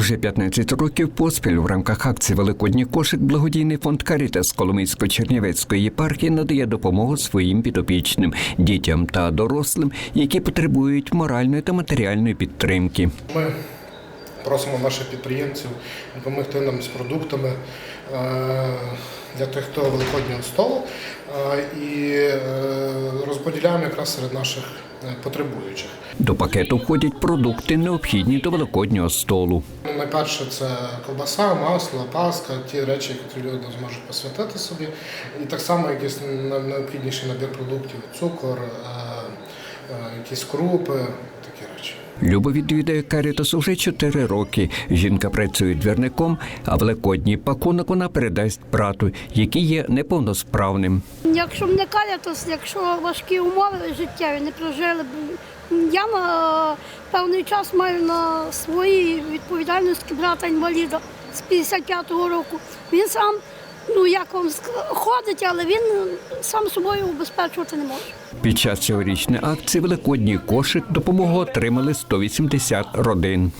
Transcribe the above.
Уже 15 років поспіль в рамках акції Великодній кошик благодійний фонд Карітас Коломийсько-Чернівецької єпархії надає допомогу своїм підопічним дітям та дорослим, які потребують моральної та матеріальної підтримки. Ми просимо наших підприємців допомогти нам з продуктами е, для тих, хто великоднього столу е, і е, розподіляємо якраз серед наших е, потребуючих. До пакету входять продукти, необхідні до великоднього столу. Найперше це ковбаса, масло, паска, ті речі, які люди зможуть посвятити собі. І так само якийсь найобхідніший набір продуктів, цукор, е, е, якісь крупи. Люба відвідує Карітас уже 4 роки. Жінка працює двірником, а великодній пакунок вона передасть брату, який є неповносправним. Якщо б не карятос, якщо важкі умови життєві не прожили б. Я на певний час маю на своїй відповідальності брата інваліда з 55-го року. Він сам, ну як вам ходить, але він сам собою убезпечувати не може. Під час цьогорічної акції Великодній кошик допомогу отримали 180 родин.